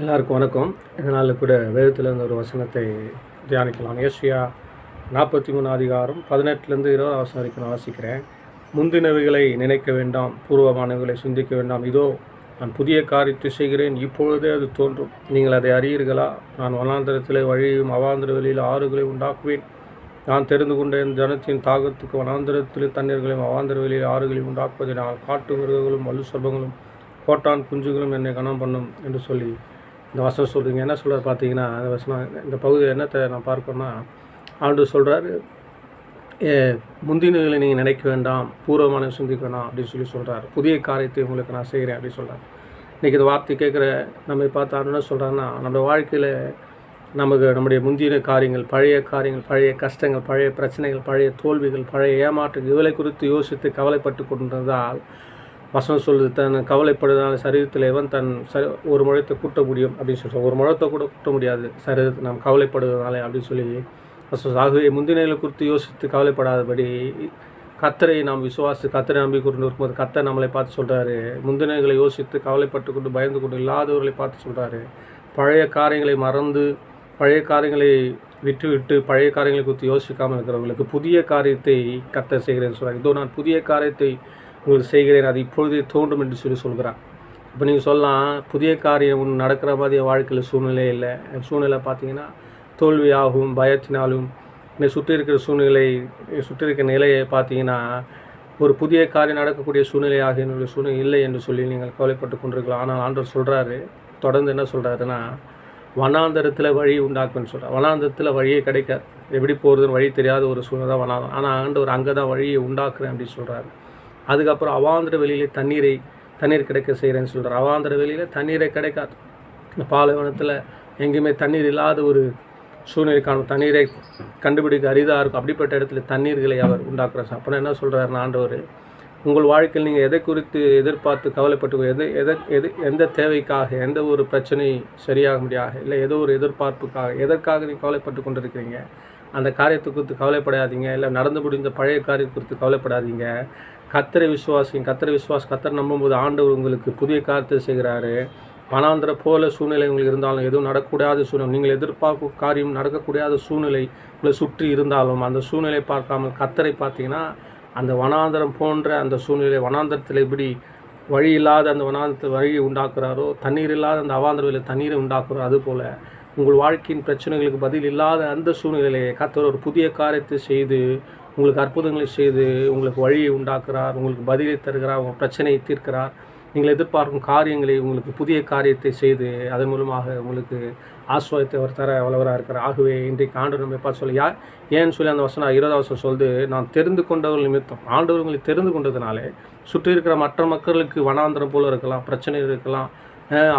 எல்லாருக்கும் வணக்கம். இதனால் கூட வேதத்திலிருந்து ஒரு வசனத்தை தியானிக்கலாம். ஏசியா நாற்பத்தி மூணு அதிகாரம் பதினெட்டுலேருந்து இருபது வசனம் வரைக்கும் நான் வாசிக்கிறேன். முந்தினவைகளை நினைக்க வேண்டாம் பூர்வமானவைகளை சிந்திக்க வேண்டாம். இதோ நான் புதிய காரியத்தை செய்கிறேன். இப்பொழுதே அது தோன்றும். நீங்கள் அதை அறியீர்களா? நான் வனாந்திரத்தில் வழியும் அவாந்திர வெளியில் ஆறுகளை உண்டாக்குவேன். நான் தெரிந்து கொண்ட என் ஜனத்தின் தாகத்துக்கு வனாந்தரத்தில் தண்ணீர்களையும் அவாந்திர வெளியில் ஆறுகளையும் உண்டாக்குவதை நான் காட்டு மிருகங்களும் வலு சர்பங்களும் கோட்டான் குஞ்சுகளும் என்னை கனம் பண்ணும் என்று சொல்லி இந்த வசனம் சொல்கிறீங்க என்ன சொல்கிறார் பார்த்தீங்கன்னா அந்த வசனம் இந்த பகுதியில் என்னத்தை நான் பார்க்கணும்னா ஆண்டு சொல்கிறாரு முந்தினங்களை நீங்கள் நினைக்க வேண்டாம் பூர்வமான சிந்திக்க வேண்டாம் அப்படின்னு சொல்லி சொல்கிறார் புதிய காரியத்தை உங்களுக்கு நான் செய்கிறேன் அப்படின்னு சொல்கிறார் இன்றைக்கி இந்த வார்த்தை கேட்குற நம்ம பார்த்து ஆண்டு என்ன சொல்கிறாங்கன்னா நம்ம வாழ்க்கையில் நமக்கு நம்முடைய முந்தின காரியங்கள் பழைய காரியங்கள் பழைய கஷ்டங்கள் பழைய பிரச்சனைகள் பழைய தோல்விகள் பழைய ஏமாற்றங்கள் இவளை குறித்து யோசித்து கவலைப்பட்டு கொண்டிருந்தால் வசனம் சொல்லுது தன் கவலைப்படுவதனால சரீரத்தில் எவன் தன் சரி ஒரு முழத்தை கூட்ட முடியும் அப்படின்னு சொல்லி ஒரு முழத்தை கூட கூட்ட முடியாது சரீரத்தை நாம் கவலைப்படுவதனால அப்படின்னு சொல்லி வசனம் ஆகவே முந்தினைகளை குறித்து யோசித்து கவலைப்படாதபடி கத்தரை நாம் விசுவாசி கத்தரை நம்பி கொண்டு இருக்கும்போது கத்தர் நம்மளை பார்த்து சொல்கிறாரு முந்தினைகளை யோசித்து கவலைப்பட்டு கொண்டு பயந்து கொண்டு இல்லாதவர்களை பார்த்து சொல்கிறாரு பழைய காரியங்களை மறந்து பழைய காரியங்களை விட்டு விட்டு பழைய காரியங்களை குறித்து யோசிக்காமல் இருக்கிறவங்களுக்கு புதிய காரியத்தை கத்த செய்கிறேன்னு சொல்கிறார் இதோ நான் புதிய காரியத்தை உங்களுக்கு செய்கிறேன் அது இப்பொழுதே தோன்றும் என்று சொல்லி சொல்கிறான். இப்போ நீங்கள் சொல்லலாம் புதிய காரியம் ஒன்று நடக்கிற மாதிரி வாழ்க்கையில் சூழ்நிலை இல்லை. சூழ்நிலை பார்த்தீங்கன்னா தோல்வியாகும் பயத்தினாலும் என்னை சுற்றி இருக்கிற சூழ்நிலை சுற்றி இருக்கிற நிலையை பார்த்தீங்கன்னா ஒரு புதிய காரியம் நடக்கக்கூடிய சூழ்நிலையாக என்னுடைய சூழ்நிலை இல்லை என்று சொல்லி நீங்கள் கவலைப்பட்டு கொண்டிருக்கலாம். ஆனால் ஆண்டவர் சொல்கிறாரு தொடர்ந்து என்ன சொல்கிறாருன்னா வனாந்தரத்தில் வழி உண்டாக்குன்னு சொல்கிறார் வனாந்தரத்தில் வழியே கிடைக்காது. எப்படி போகிறதுன்னு வழி தெரியாத ஒரு சூழ்நிலை தான் வனாந்தரம். ஆனால் ஆண்டவர் அங்கே தான் வழியை உண்டாக்குறேன் அப்படின்னு சொல்கிறாரு அதுக்கப்புறம் அவாந்திர வெளியில் தண்ணீரை தண்ணீர் கிடைக்க செய்கிறேன்னு சொல்கிறார் அவாந்திர வெளியில் தண்ணீரை கிடைக்காது. இந்த பாலைவனத்தில் எங்கேயுமே தண்ணீர் இல்லாத ஒரு சூழ்நிலை காணும் தண்ணீரை கண்டுபிடிக்க அரிதாக இருக்கும். அப்படிப்பட்ட இடத்துல தண்ணீர்களை அவர் உண்டாக்குறார். அப்புறம் என்ன சொல்கிறார் ஆண்டவர் உங்கள் வாழ்க்கையில் நீங்கள் எதை குறித்து எதிர்பார்த்து கவலைப்பட்டு எது எதை எது எந்த தேவைக்காக எந்த ஒரு பிரச்சனை சரியாக முடியாக இல்லை ஏதோ ஒரு எதிர்பார்ப்புக்காக எதற்காக நீங்கள் கவலைப்பட்டு கொண்டிருக்கிறீங்க? அந்த காரியத்தை குறித்து கவலைப்படாதீங்க. இல்லை நடந்து முடிந்த பழைய காரியம் குறித்து கவலைப்படாதீங்க. கத்தரை விசுவாசிங்க கத்தரை விசுவாஸ் கத்தரை நம்பும்போது ஆண்டவர் உங்களுக்கு புதிய காரியத்தை செய்கிறாரு. மனாந்திர போல சூழ்நிலை உங்களுக்கு இருந்தாலும் எதுவும் நடக்கக்கூடாத சூழ்நிலை நீங்கள் எதிர்பார்க்கும் காரியம் நடக்கக்கூடாத சூழ்நிலை உங்களை சுற்றி இருந்தாலும் அந்த சூழ்நிலை பார்க்காமல் கத்தரை பார்த்தீங்கன்னா அந்த வனாந்திரம் போன்ற அந்த சூழ்நிலை வனாந்திரத்தில் எப்படி வழி இல்லாத அந்த வனாந்திரத்தில் வழியை உண்டாக்குறாரோ தண்ணீர் இல்லாத அந்த அவாந்திரவில் தண்ணீரை உண்டாக்குறோ அதுபோல் உங்கள் வாழ்க்கையின் பிரச்சனைகளுக்கு பதில் இல்லாத அந்த சூழ்நிலையை கத்தர் ஒரு புதிய காரியத்தை செய்து உங்களுக்கு அற்புதங்களை செய்து உங்களுக்கு வழியை உண்டாக்குறார் உங்களுக்கு பதிலை தருகிறார் உங்கள் பிரச்சனையை தீர்க்கிறார். நீங்கள் எதிர்பார்க்கும் காரியங்களை உங்களுக்கு புதிய காரியத்தை செய்து அதன் மூலமாக உங்களுக்கு ஆஸ்வாதத்தை அவர் தர வளவராக இருக்கிறார். ஆகவே இன்றைக்கு ஆண்டவர் நம்ம பார்த்து சொல்லி ஏன்னு சொல்லி அந்த வசனம் இருபது வருஷம் சொல்லுது நான் தெரிந்து கொண்டவர்கள் நிமித்தம். ஆண்டவர்களை தெரிந்து கொண்டதுனாலே சுற்றி இருக்கிற மற்ற மக்களுக்கு வனாந்திரம் போல் இருக்கலாம் பிரச்சனை இருக்கலாம்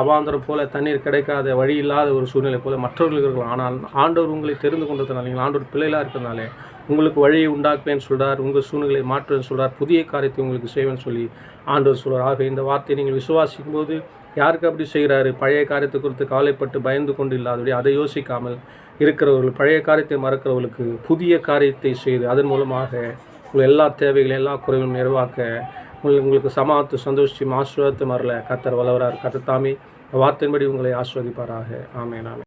அவாந்திரம் போல தண்ணீர் கிடைக்காத வழி இல்லாத ஒரு சூழ்நிலை போல் மற்றவர்களுக்கு இருக்கலாம். ஆனால் ஆண்டவர் உங்களை தெரிந்து கொண்டதுனால நீங்கள் ஆண்டவர் பிள்ளைகளாக இருக்கிறதுனாலே உங்களுக்கு வழியை உண்டாக்குவேன்னு சொல்கிறார் உங்கள் சூழ்நிலை மாற்றுவேன்னு சொல்கிறார் புதிய காரியத்தை உங்களுக்கு செய்வேன்னு சொல்லி ஆண்டவர் சொல்கிறார் ஆக இந்த வார்த்தையை நீங்கள் விசுவாசிக்கும் போது யாருக்கு அப்படி செய்கிறாரு? பழைய காரியத்தை குறித்து கவலைப்பட்டு பயந்து கொண்டு இல்லாதபடி அதை யோசிக்காமல் இருக்கிறவர்கள் பழைய காரியத்தை மறக்கிறவர்களுக்கு புதிய காரியத்தை செய்து அதன் மூலமாக உங்கள் எல்லா தேவைகளையும் எல்லா குறைகளும் நிறைவாக்க உங்களுக்கு சமாத்து சந்தோஷம் ஆசீர்வாதத்தை மறல கத்தர் வளவரார் கத்தர் தாமி வார்த்தையின்படி உங்களை ஆஸ்வதிப்பாராக ஆமே நாமே